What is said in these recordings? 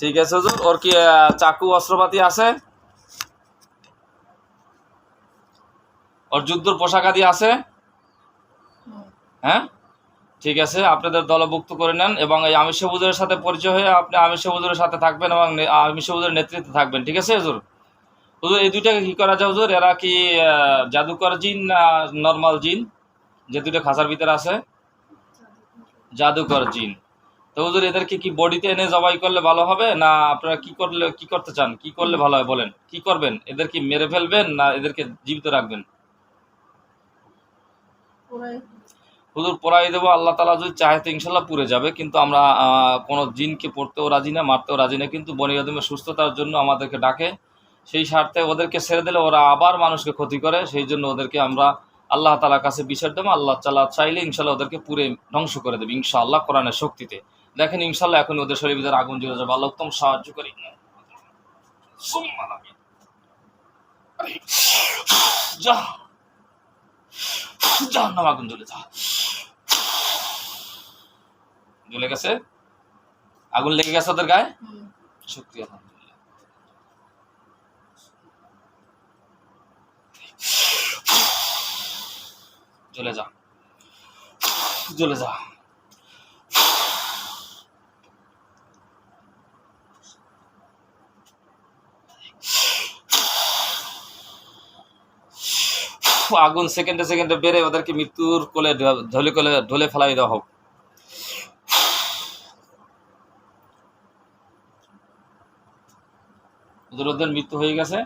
ঠিক আছে হুজুর। ওর কি চাকু, অস্ত্রপাতি আছে? ওর যুদ্ধর পোশাক আদি আছে? হ্যাঁ? ঠিক আছে, আপনাদের দলভুক্ত করে নেন এবং এই আমির সবুজের সাথে পরিচয় হয়ে আপনি আমির সবুজের সাথে থাকবেন এবং আমির সবুজের নেতৃত্বে থাকবেন। ঠিক আছে হুজুর? হুজুর, এই দুইটাকে কি করা যায় হুজুর? এরা কি জাদুকর জিন না নর্মাল জিন? যে দুটো খাঁচার ভিতরে আছে? জাদুকর জিন। তো হুজুর এদেরকে কি বডিতে এনে জবাই করলে ভালো হবে? না আপনারা কি করলে কি করতে চান? কি করলে ভালো হয় বলেন। কি করবেন? এদের কি মেরে ফেলবেন না এদেরকে জীবিত রাখবেন? হুজুর পড়াই দেবো। আল্লাহ তালা যদি চাহে তো ইনশাল্লাহ পুড়ে যাবে। কিন্তু আমরা কোনো জিনকে পড়তেও রাজি না মারতেও রাজি না। কিন্তু বনি আদমের সুস্থতার জন্য আমাদেরকে ডাকে। সেই স্বার্থে ওদেরকে ছেড়ে দিলে ওরা আবার মানুষকে ক্ষতি করে। সেই জন্য ওদেরকে আমরা আল্লাহ তালার কাছে বিচার দেবো। আল্লাহ তালা চাইলে ইনশাল্লাহ ওদেরকে পুরে ধ্বংস করে দেবে ইনশাআল্লাহ কোরআনের শক্তিতে। দেখেন ইনশাল্লাহ এখন ওদের শরীর ভিতরে আগুন জ্বলে যাবে। আল্লাহ উত্তম সাহায্য করি। আগুন জ্বলে যা। জ্বলে গেছে? আগুন লেগে গেছে ওদের গায়ে? আলহামদুলিল্লাহ। জ্বলে যা। জ্বলে যা। আগুন সেকেন্ডে সেকেন্ডে বেড়ে ওদেরকে মৃত্যুর কোলে ঢলে কোলে, ঢলে ফেলাই দেওয়া হোক। ওদের মৃত্যু হয়ে গেছে।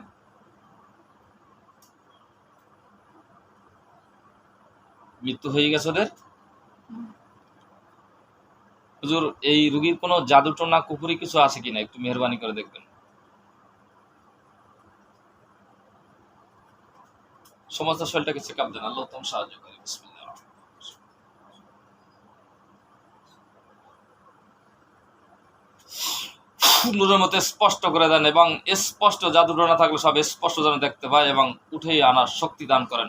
মৃত্যু হয়ে গেছে ওদের। হুজুর, এই রুগীর কোনো জাদু টোনা কুকুরি কিছু আছে কিনা? একটু মেহরবানি করে দেখবেন। সমস্ত শরীরটাকে চেক আপ দেন। আল্লাহ উত্তম সাহায্য করে। নূরের মতো স্পষ্ট করে দেন এবং স্পষ্ট জাদু টোনা থাকলে সব স্পষ্ট যেন দেখতে পায় এবং উঠেই আনার শক্তি দান করেন।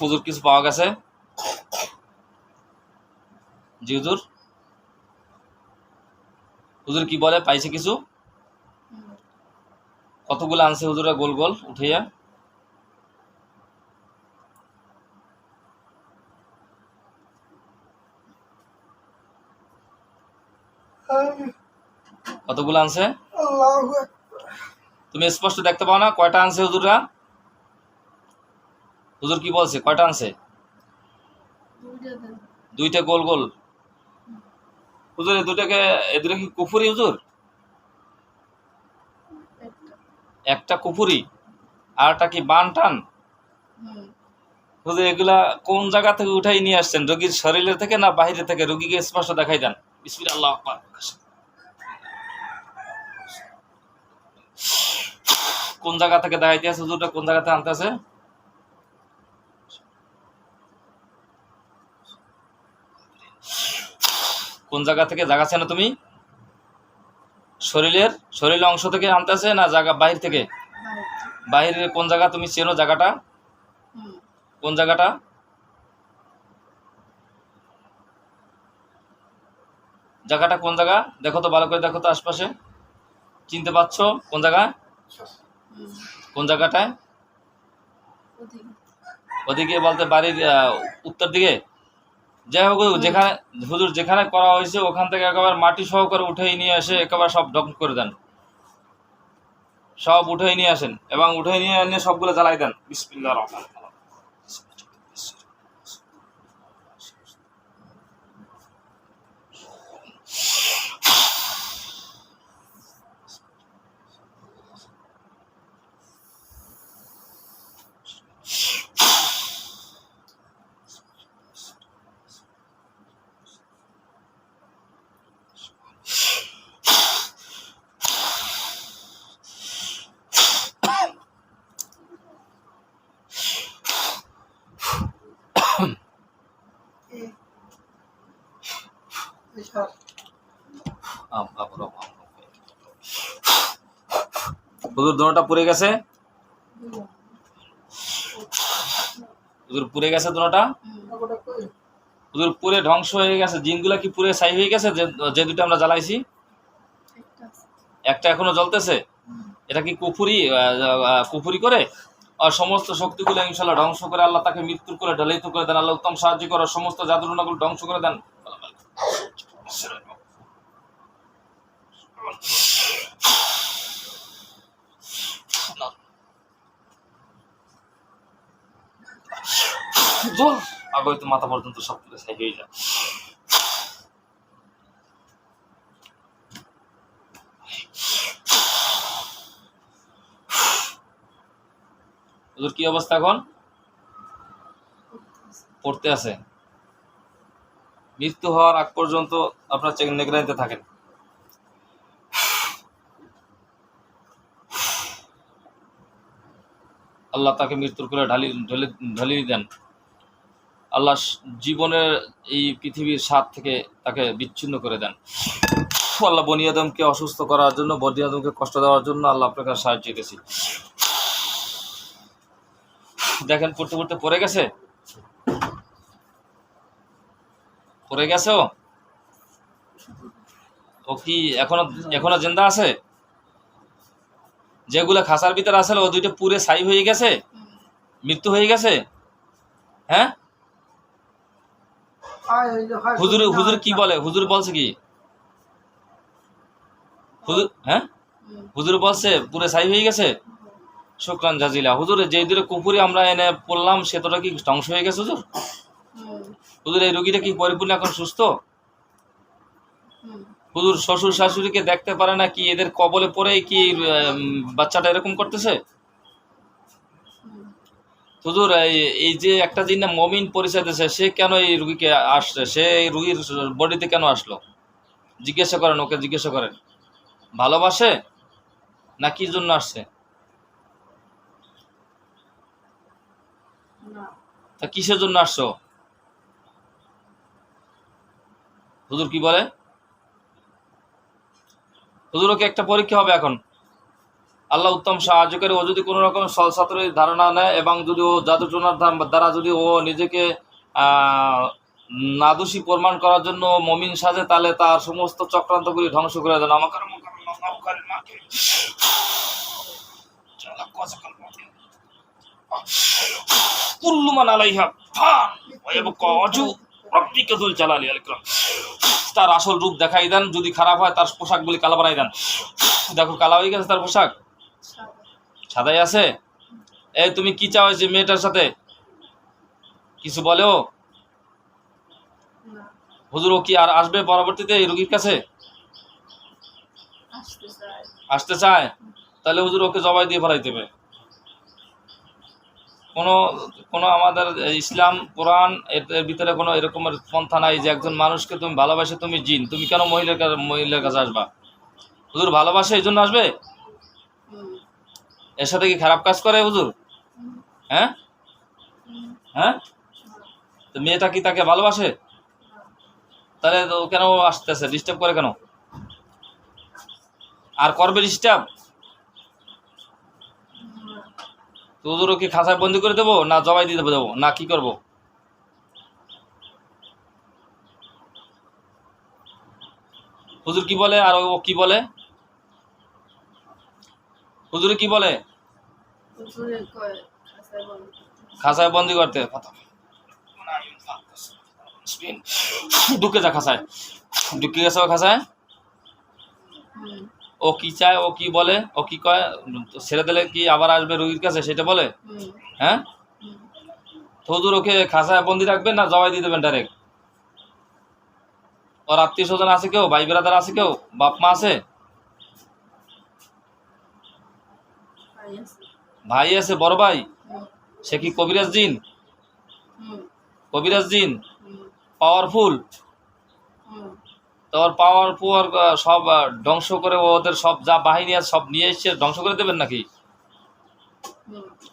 হুজুর, কিছু পাওয়া গেছে? জি হুজুর। হুজুর কি বলে? পাইছে কিছু। কতগুলো আনছে হুজুরা? গোল গোল উঠাইয়া। কতগুলো আনছে? তুমি স্পষ্ট দেখতে পাও না? কয়টা আনছে হুজুররা হুজুর কি বলছে? কয়টা আনছে? দুইটা গোল গোল। হুজুর এই দুটাকে এ দুটো কি কুফুরি হুজুর একটা। একটা কুফুরি আর একটা কি বান টান। হুজুর এগুলা কোন জায়গা থেকে উঠাই নিয়ে আসছেন? রোগীর শরীরের থেকে না বাইরে থেকে? রোগীকে স্পষ্ট দেখাই দেন। আল্লাহু কোন জায়গা থেকে দেখাইতে আছে? হুজুরটা কোন জায়গাতে আনতে আছে? কোন জায়গা থেকে জায়গা না তুমি? শরীরের শরীরের অংশ থেকে আনতে আছে না জায়গা বাহির থেকে? বাহিরের কোন জায়গা তুমি চেনো জায়গাটা? কোন জায়গাটা? জায়গাটা কোন জায়গা? দেখো তো ভালো করে দেখো তো আশপাশে। চিনতে পারছ কোন জায়গা কোন জায়গাটায়? ওদিকে। ওদিকে বলতে বাড়ির উত্তর দিকে? যাই হোক যেখানে হুজুর যেখানে করা হয়েছে ওখান থেকে একেবারে মাটি সহকারে উঠেই নিয়ে এসে একেবারে সব ডক করে দেন। সব উঠে নিয়ে আসেন এবং উঠে নিয়ে এনে সবগুলো জ্বালাই দেন। বিসমিল্লাহ রহমান এক। বিশাল। হুজুর দোনোটা পড়ে গেছে। হুজুর পুড়ে গেছে ওটা হুজুর পুরে ধ্বংস হয়ে গেছে। জিনগুলা কি পুরে ছাই হয়ে গেছে? যে দুটো আমরা জ্বালাইছি? একটা এখনও জ্বলতেছে? এটা কি কুফুরি কুফুরি করে? আর সমস্ত শক্তিগুলো ইনশাল্লাহ ধ্বংস করে আল্লাহ তাকে মৃত্যুর করে ঢালিত করে দেন। আল্লাহ উত্তম সাহায্য করে সমস্ত জাদুরনাগুলো ধ্বংস করে দেন। আগে তো মাথা পর্যন্ত সব সাই হয়ে যায়। ওদের কি অবস্থা এখন? পড়তে আছে। মৃত্যু হওয়ার আগ পর্যন্ত আপনার চেক নিগরানিতে থাকেন। আল্লাহ তাকে মৃত্যুর করে ঢালি ঢেলে ঢালিয়ে দেন। আল্লাহ জীবনের এই পৃথিবীর স্বাদ থেকে তাকে বিচ্ছিন্ন করে দেন। আল্লাহ বনি আদমকে অসুস্থ করার জন্য, বনি আদমকে কষ্ট দেওয়ার জন্য আল্লাহ আপনার কাছে সাহায্য চেয়েছি দেখেন, পড়তে পড়তে পড়ে গেছে? পড়ে গেছে ও? ও কি এখনও এখনও জিন্দা আছে? যেগুলো খাসার ভিতরে আসলে ও দুইটা পুরে সাই হয়ে গেছে? মৃত্যু হয়ে গেছে? হ্যাঁ? হুজুর হুজুর কি বলে? হুজুর বলছে কি? হুজুর হ্যাঁ? হুজুর বলছে পুরে ছাই হয়ে গেছে? শুক্রান জাজিলা। হুজুর যেই দূরে কুপুরি আমরা এনে পড়লাম সেতটা কি ধ্বংস হয়ে গেছে হুজুর? হুজুর এই রুগীটা কি পরিপূর্ণ এখন সুস্থ? হুজুর শ্বশুর শাশুড়িকে দেখতে পারে না কি? এদের কবলে পড়ে কি বাচ্চাটা এরকম করতেছে? হুজুর এই- এই যে একটা জিন মমিন পরিচয় দিয়েছে সে কেন এই রুগীকে আসছে? সে এই রুগীর বডিতে কেন আসলো? জিজ্ঞাসা করেন ওকে জিজ্ঞাসা করেন। ভালোবাসে? না কি জন্য আসছে? তা কিসের জন্য আসছো? হুজুর কি বলে? হুজুর ওকে একটা পরীক্ষা হবে এখন। আল্লাহ উত্তম সাহায্য করে ও যদি কোনো রকম সলসাতরের ধারণা নেয় এবং যদি ও জাদুটনার দ্বারা যদি ও নিজেকে নাদোষী প্রমাণ করার জন্য মমিন সাজে, তাহলে তার সমস্ত চক্রান্তগুলি ধ্বংস করে দেন। আমাকে কুল্লুমান আলাইহা তার আসল রূপ দেখাই দেন, যদি খারাপ হয় তার পোশাকগুলি কালো বানাই দেন। দেখো, কালা হয়ে গেছে তার পোশাক। সাদাই আছে? এই তুমি কি চাও যে মেয়েটার সাথে? কিছু বলে। ও না। হুজুর ও কি আর আসবে পরবর্তীতে এই রোগীর কাছে? আসতে চায়। তাহলে হুজুর ওকে জবাই দিয়ে ফেলাইতে হবে। কোনো কোনো আমাদের ইসলাম কোরআন এর ভিতরে কোনো এরকমের পন্থা নাই যে একজন মানুষকে তুমি ভালোবাসে তুমি জিন। তুমি কেন মহিলার কাছে মহিলার কাছে আসবা? হুজুর ভালোবাসে এই জন্য আসবে? এর সাথে কি খারাপ কাজ করে হুজুর? হ্যাঁ? হ্যাঁ? তো মেয়েটা কি তাকে ভালোবাসে? তাহলে তো কেন আসতেছে? ডিস্টার্ব করে কেন? আর করবে ডিস্টার্ব তো হুজুর ওকে খাঁচায় বন্দি করে দেবো না জবাই দিয়ে দেবো? না কি করব? হুজুর কি বলে আর ও কি বলে? হুজুর কি বলে? খাসায় বন্দি করতে। ঢুকে যা খাঁচায় ঢুকে গেছে ও হুম। ও কি চায় ও কি বলে ও কি কয়? ছেড়ে দিলে কি আবার আসবে রুগীর কাছে সেটা বলে? হ্যাঁ? হুজুর ওকে খাঁচায় বন্দি রাখবেন না জবাই দিয়ে দেবেন ডাইরেক্ট ওর আত্মীয় স্বজন আছে কেউ? ভাই বেড়াদার আছে কেউ? বাপ মা আছে ভাই আছে ভাই আছে বড় ভাই? সে কি কবিরাজ জিন হুম। কবিরাজ জিন হুম। পাওয়ারফুল? হুম। তো ওর পাওয়ার পুয়ার সব ধ্বংস করে ওদের সব যা বাহিনী আছে সব নিয়ে এসছে ধ্বংস করে দেবেন নাকি?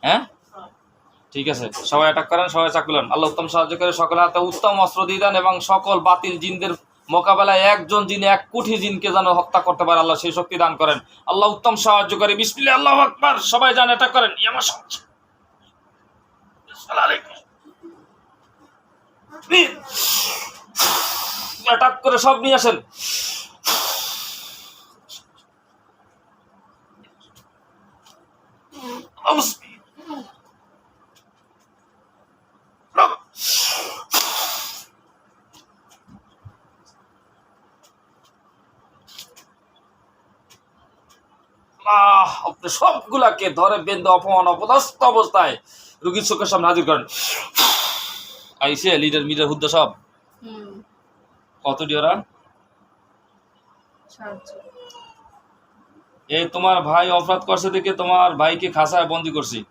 হ্যাঁ হ্যাঁ। ঠিক আছে সবাই অ্যাটাক করেন সবাই চাকুলেন আল্লাহ উত্তম সাহায্য করে সকলের হাতে উত্তম অস্ত্র দিয়ে দেন এবং সকল বাতিল জিনদের মোকাবেলায় একজন জিন এক কোটি জিনকে যেন হত্যা করতে পারে, আল্লাহ সেই শক্তি দান করেন। আল্লাহ উত্তম সাহায্য করে। বিসমিল্লাহ, আল্লাহ আকবার। সবাই জান অ্যাটাক করেন। অ্যাটাক করে সব নিয়ে আসেন। আহ, আপনি সবগুলাকে ধরে বেঁধে অপমান অপদস্থ অবস্থায় রুগীর চোখের সামনে হাজির করেন। আইসে লিডার মিডার হুদ্দা সব? হুম। কত ডিওরা সাহায্য তোমার ভাই অপরাধ করছে দেখে তোমার ভাইকে খাসায় বন্দি করছি।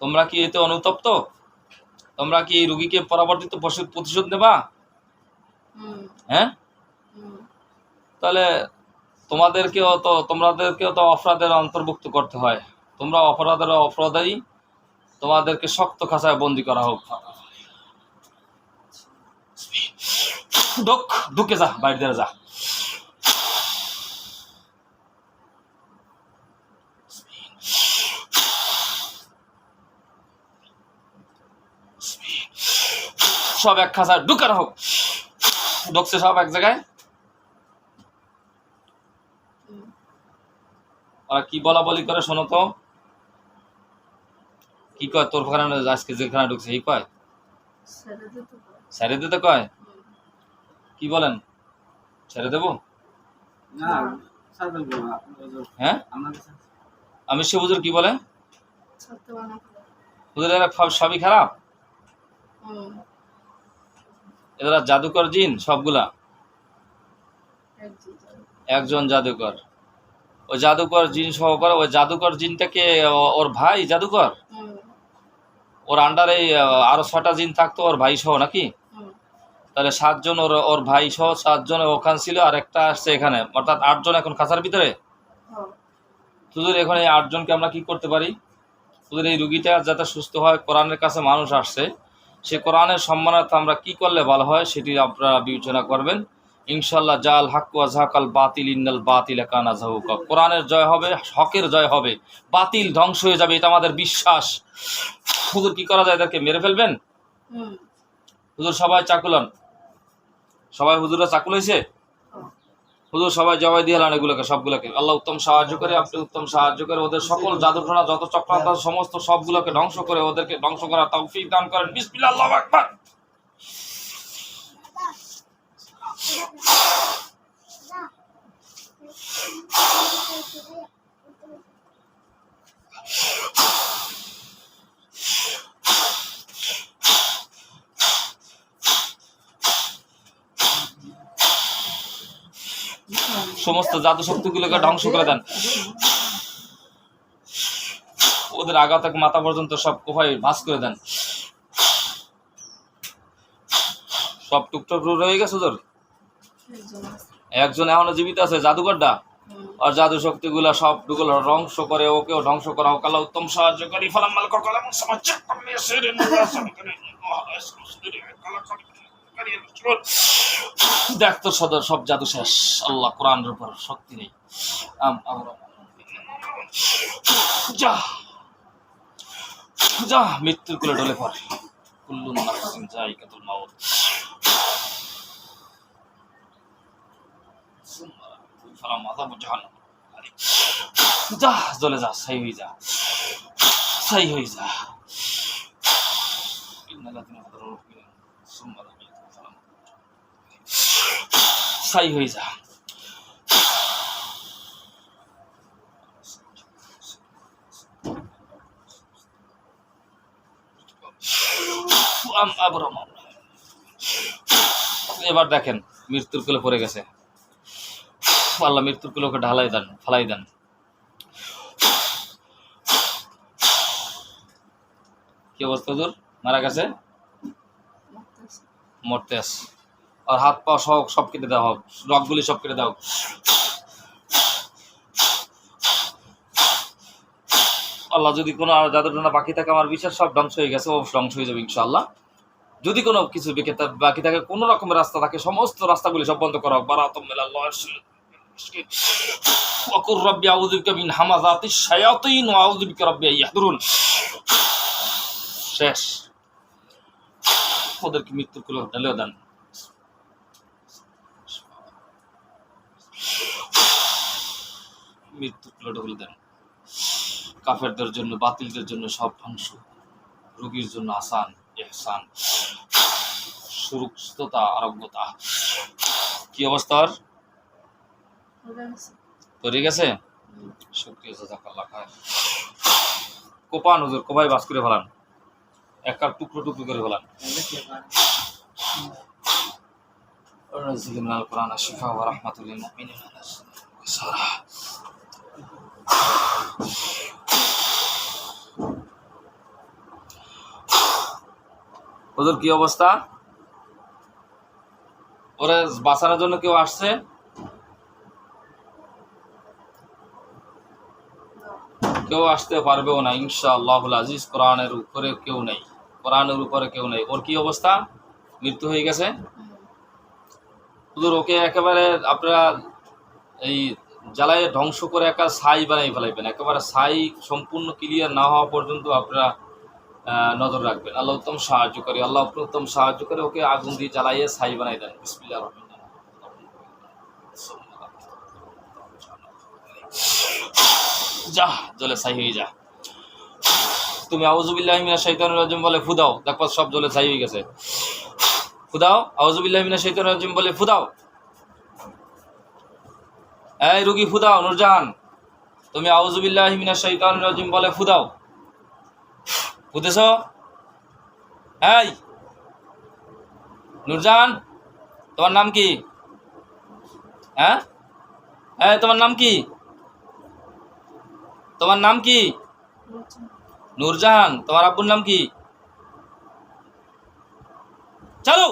তোমরা কি এতে অনুতপ্ত? তোমরা কি এই রুগীকে পরবর্তীত প্রতিশোধ নেবা? হ্যাঁ? তাহলে তোমাদেরকেও তো তোমাদেরকেও তো অপরাধের অন্তর্ভুক্ত করতে হয়। তোমরা অপরাধের অপরাধী তোমাদেরকে শক্ত খাঁচায় বন্দি করা হোক। ঢুক যা, বাইরে যা। সব এক খাঁচায় ঢুকে হোক। ঢুকছে সব এক জায়গায়। ওরা কি বলা বলি করে শোনো তো। কি কয় তোর ওখানে আজকে যেখানে ঢুকছে এই কয়? ছেড়ে দিতে কয়। কি বলেন? ছেড়ে দেবো? হ্যাঁ? আপনার আমি সে হুজুর কি বলে? ছাড়তে করে হুজুর এরা সব- সবই খারাপ? হুম। এরা জাদুকর জিন সবগুলা। একজন জাদুকর। ওই জাদুকর জিন সহকারে ওই জাদুকর জিনটাকে ওর ভাই জাদুকর? ওর আন্ডারে আরও ছটা জিন থাকতো ওর ভাই সহ নাকি? তাহলে সাতজন ওর ওর ভাই সহ সাতজন ওখান ছিল আর একটা আসছে এখানে। অর্থাৎ আটজন এখন খাঁচার ভিতরে? তোদের এখানে এই আটজনকে আমরা কি করতে পারি? তোদের এই রুগীটা যাতে সুস্থ হয় কোরআনের কাছে মানুষ আসছে। সে কোরআনের সম্মানার্থে আমরা কি করলে ভালো হয় সেটি আপনারা বিবেচনা করবেন। ইনশাল্লাহ জাল হাক্কুয়া ঝাকাল বাতিল ইন্নাল বাতিল কানা জাহুকা কোরআনের জয় হবে হকের জয় হবে। বাতিল ধ্বংস হয়ে যাবে এটা আমাদের বিশ্বাস। হুজুর কি করা যায় এদেরকে? মেরে ফেলবেন? হুজুর সবাই চাকুলান? সবাই হুজুরা চাকুল হয়েছে? হ্যাঁ হুজুর সবাই জবাই দিয়ে এলান এগুলোকে সবগুলোকে। আল্লাহ উত্তম সাহায্য করে আপনি উত্তম সাহায্য করে ওদের সকল জাদুটনা যত চক্রান্ত সমস্ত সবগুলোকে ধ্বংস করে ওদেরকে ধ্বংস করা তৌফিক দান করেন। বিসমিল্লাহ আল্লাহু আকবার। সমস্ত জাদু শক্তিগুলোকে ধ্বংস করে দেন। ওদের আগা থেকে মাথা পর্যন্ত সব কোফাই ভাস করে দেন। সব টুকটুক রয়ে গেছে তোর? একজন এখনও জীবিত আছে, জাদুকরটা? হুম আর জাদু শক্তিগুলো সব টুকুলো ধ্বংস করে ওকেও ধ্বংস করা আল্লাহ উত্তম সাহায্য করি। ফালাম্মাল কলাম সমাজ দেখ তো সদর, সব জাদু শেষ। আল্লাহ কোরআনের উপর শক্তি নেই। যা মৃত্যুর কোলে ঢলে পড়ে। কুল্লু যা, জ্বলে যা, সাই হয়ে যা। সাই হয়ে যা। সাই হয়ে যা। এবার দেখেন, মৃত্যুর কোলে পড়ে গেছে। আল্লাহ মৃত্যুর কোলে ওকে ঢালাই দেন, ফালাই দেন। কি অবস্থা হুজুর? মারা গেছে? মরতে আস আর হাত পা সব সব কেটে দেওয়া হোক, রগগুলি সব কেটে দেওয়া হোক। আল্লাহ যদি কোনো আর জাদুটনা বাকি থাকে, আমার বিশ্বাস সব ধ্বংস হয়ে গেছে, ও ধ্বংস হয়ে যাবে ইনশাআল্লাহ। যদি কোনো কিছু বেঁকে বাকি থাকে, কোনো রকমের রাস্তা থাকে, সমস্ত রাস্তাগুলি সব বন্ধ করা হোক। বারাতুম মিনাল্লাহ وقل ربي أعوذ بك من همزات الشياطين وأعوذ بك ربي أن يحضرون শেষ ওদেরকে মৃত্যুর কুলে ঢেলেও দেন মৃত্যুর কুলে ঢেলে দেন কাফেরদের জন্য বাতিলদের জন্য সব ধ্বংস রোগীর জন্য আসান এহসান সুরক্ষিততা আরোগ্যতা কি অবস্থা আর হয়ে গেছে তৈরি গেছে শুক্রিয়া জাজাকাল্লাহ খায় কোপান হুজুর কোপাই বাস করে ফেলান এক কাপ টুকরো টুকরো করে ফেলান দেখতে পারেন ونزل من القرآن الشفاء ورحمة للمؤمنين والسارة ওদের কি অবস্থা ওরা বাঁচানোর জন্য কেউ আসছে কেউ আসতে পারবেও না ইনশা আল্লাহুল আজিজ। কোরআনের উপরে কেউ নেই, কোরআনের উপরে কেউ নেই। ওর কি অবস্থা? মৃত্যু হয়ে গেছে? হুজুর, ওকে একেবারে আপনারা এই জ্বালায় ধ্বংস করে একা ছাই বানাই ফেলাইবেন। একেবারে ছাই সম্পূর্ণ ক্লিয়ার না হওয়া পর্যন্ত আপনারা নজর রাখবেন। আল্লাহ উত্তম সাহায্য করে, আল্লাহ উত্তম সাহায্য করে ওকে আগুন দিয়ে জ্বালাইয়ে ছাই বানাই দেন। বিসমিল্লাহ রহমান যা, জলে ছাই হয়ে যা। তুমি আউজুবিল্লাহ মিনা শৈতানুর রাজিম বলে ফুদাও দেখো সব জলে ছাই হয়ে গেছে। ফুদাও আউজুবিল্লাহ মিনা শৈতানুর রাজিম বলে ফুদাও এই রুগী ফুদাও নুরজাহান। তুমি আউজুবিল্লাহ মিনা শৈতানুর রাজিম বলে ফুদাও ফুদেছ এই, নুরজাহান, তোমার নাম কি? হ্যাঁ? এই, তোমার নাম কি? তোমার নাম কি? নূরজাহান। তোমার আব্বুর নাম কি? চালু!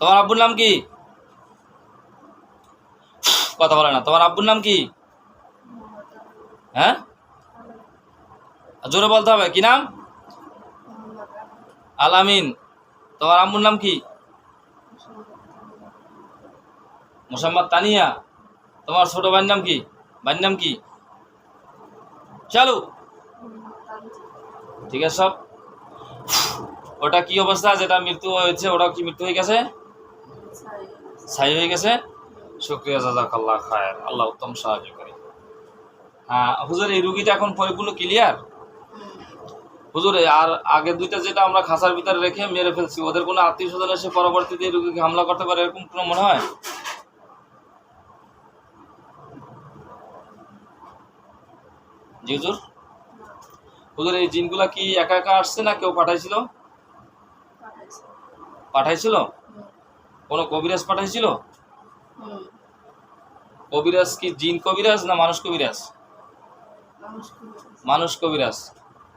তোমার আব্বুর নাম কি? কথা বলে না। তোমার আব্বুর নাম কি? হ্যাঁ? জোরে বলতে হবে। কি নাম? আলামিন তোমার আম্মুর নাম কি? মোসাম্মদ তানিয়া। তোমার ছোট ভাইয়ের নাম কি? ভাইয়ের নাম কি? চালু। ঠিক আছে সব? ওটা কি অবস্থা? যেটা মৃত্যু হয়েছে ওটা কি মৃত্যু হয়ে গেছে? ছাই হয়ে গেছে। শুক্রিয়া জাজাক আল্লাহ খায়ের। আল্লাহ উত্তম সাহায্য করে। হ্যাঁ হুজুর, এই রুগীটা এখন পরিপূর্ণ ক্লিয়ার হুজুর, আর আগে দুইটা যেটা আমরা খাসার ভিতরে রেখে মেরে ফেলছি, ওদের কোনো আত্মীয় স্বজন এসে পরবর্তীতে রুগীকে হামলা করতে পারে, এরকম কোনো মনে হয়? জি হুজুর হুজুর এই জিনগুলা কি একা একা আসছে না কেউ পাঠাইছিল? পাঠাইছিল? কোনো কবিরাজ পাঠাইছিল? কবিরাজ কি জিন কবিরাজ না মানুষ কবিরাজ? মানুষ কবিরাজ।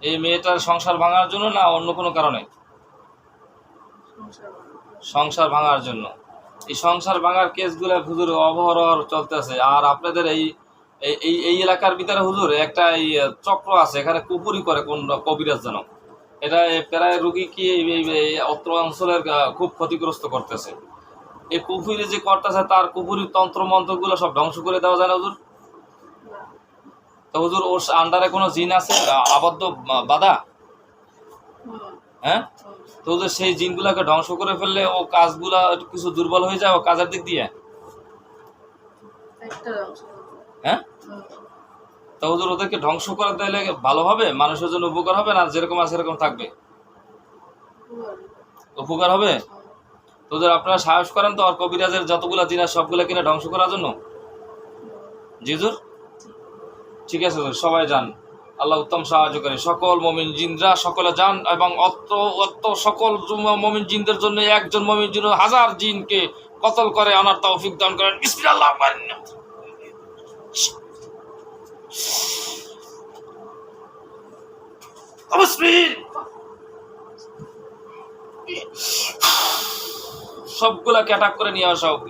এই মেয়েটার সংসার ভাঙার জন্য না অন্য কোনো কারণে? সংসার ভাঙার জন্য। এই সংসার ভাঙার কেসগুলো হুজুর অবহর চলতেছে। আর আপনাদের এই এই- এই এলাকার ভিতরে হুজুর একটা এই চক্র আছে, এখানে কুপুরি করে কোন কবিরাজ যেন। এটা প্রায় রুগী কি অত্র অঞ্চলের খুব ক্ষতিগ্রস্ত করতেছে। এই কুপুরি যে করতেছে, তার কুপুরির তন্ত্র মন্ত্রগুলো সব ধ্বংস করে দেওয়া যায় না হুজুর? তো হুজুর, ওর আন্ডারে কোনো জিন আছে? আবদ্ধ বাধা? হ্যাঁ? তো হুজুর, সেই জিনগুলাকে ধ্বংস করে ফেললে ও কাজগুলা কিছু দুর্বল হয়ে যায়, ও কাজের দিক দিয়ে? হ্যাঁ? তো হুজুর ওদেরকে ধ্বংস করে দিলে ভালো হবে? মানুষের জন্য উপকার হবে না? যেরকম আছে সেরকম থাকবে। উপকার হবে? তো হুজুর আপনারা সাহস করেন তো আর কবিরাজের যতগুলা জিনিস সবগুলা কিনে ধ্বংস করার জন্য? জি হুজুর ঠিক আছে সবাই যান। আল্লাহ উত্তম সাহায্য করে। সকল মমিন জিনরা, সকলে যান এবং অত অত সকল মমিন জিনদের জন্য একজন মমিন জিন হাজার জিনকে কতল করে আনার তৌফিক দান করেন। অবশ্যই সবগুলাকে অ্যাটাক করে নিয়ে আসা হোক।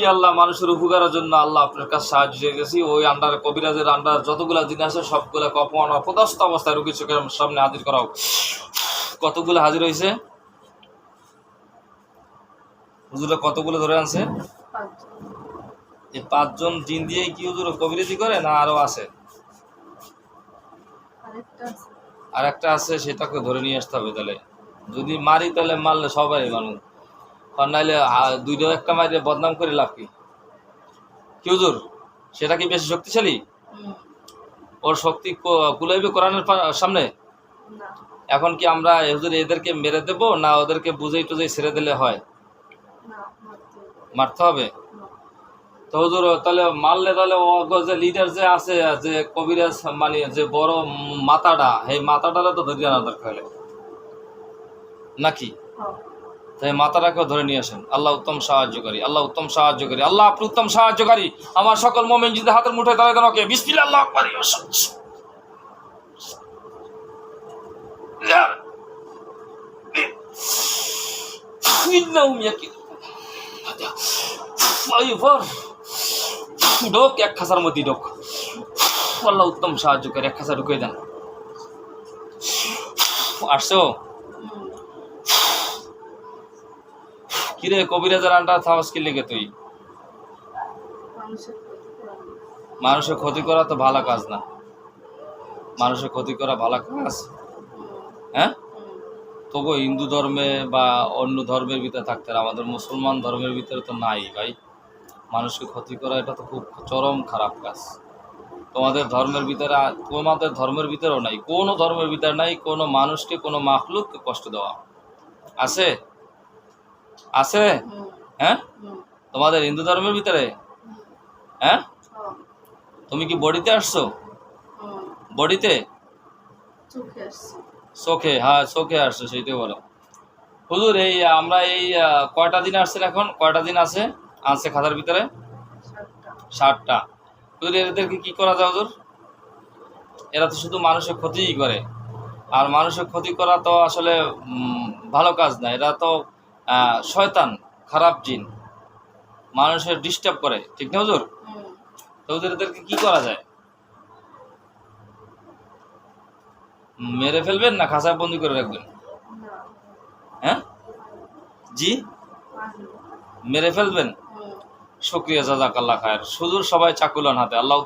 জি আল্লাহ মানুষের উপকারের জন্য আল্লাহ আপনার কাছে সাহায্য চেয়ে গেছি ওই আন্ডার কবিরাজের আন্ডার যতগুলা জিনিস আছে সবগুলা কপন অপদস্থ অবস্থায় রুগী চোখের সামনে হাজির করা হোক কতগুলো হাজির হয়েছে? হুজুরা কতগুলো ধরে আনছে? এই পাঁচজন জিন দিয়ে কি হুজুর কবিরাজি করে না আরও আছে? আর একটা আছে সেটাকে ধরে নিয়ে আসতে হবে তাহলে। যদি মারি তাহলে মারলে সবাই মানুষ। নাইলে দুইটা একটা মারিয়ে বদনাম করে লাভ কি? কি হুজুর? সেটা কি বেশি শক্তিশালী? ওর শক্তি কুলাইবে কোরআনের সামনে? এখন কি আমরা হুজুর এদেরকে মেরে দেবো না ওদেরকে বুঝেই টুঝেই ছেড়ে দিলে হয়? মারতে হবে। তো হুজুর তাহলে মারলে তাহলে ও যে লিডার যে আছে যে কবিরাজ মানে যে বড় মাথাটা এই মাথাটারে তো ধরিয়ে আনা দরকার। নাকি? তাই মাতারাকেও ধরে নিয়ে আসেন। আল্লাহ উত্তম সাহায্যকারী, আল্লাহ উত্তম সাহায্যকারী, আল্লাহ আপনি উত্তম সাহায্যকারী। আমার সকল মোমেন যদি হাতের মুঠে দাঁড়ায় দেন ওকে বিসমিল্লা আল্লাহ ডোক এক খাসার মতি ডোক আল্লাহ উত্তম সাহায্যকারী, এক খাসা ঢুকে দেন। আসছো? কিরে কবিরাজের আন্ডা থামাস কি লেগে তুই? মানুষের ক্ষতি করা তো ভালো কাজ না। মানুষের ক্ষতি করা ভালো কাজ? হ্যাঁ? তবু হিন্দু ধর্মে বা অন্য ধর্মের ভিতরে থাকতে। আমাদের মুসলমান ধর্মের ভিতরে তো নাই ভাই। মানুষকে ক্ষতি করা এটা তো খুব চরম খারাপ কাজ। তোমাদের ধর্মের ভিতরে তোমাদের ধর্মের ভিতরেও নাই। কোনো ধর্মের ভিতরে নাই কোনো মানুষকে কোনো মাখলুককে কষ্ট দেওয়া। আছে? আছে? হ্যাঁ? তোমাদের হিন্দু ধর্মের ভিতরে? হ্যাঁ? তুমি কি বডিতে আসছো? বডিতে? চোখে হ্যাঁ চোখে আসছে, সেইটাই বলো। হুজুর, এই আমরা এই কয়টা দিন আসছেন এখন? কয়টা দিন আছে? আছে খাতার ভিতরে? ষাটটা হুজুর, এদেরকে কি করা যায় হুজুর? এরা তো শুধু মানুষের ক্ষতিই করে। আর মানুষের ক্ষতি করা তো আসলে ভালো কাজ না। এরা তো শয়তান খারাপ জিন মানুষের ডিস্টার্ব করে ঠিক না হুজুর? তো হুজুর এদেরকে কি করা যায়? মেরে ফেলবেন না খাঁচায় বন্দি করে রাখবেন? হ্যাঁ? জি? মেরে ফেলবেন? হুম। শুক্রিয়া জাজাক আল্লাহ খায়ের। সুদূর সবাই চাকুলান হাতে। আল্লাহ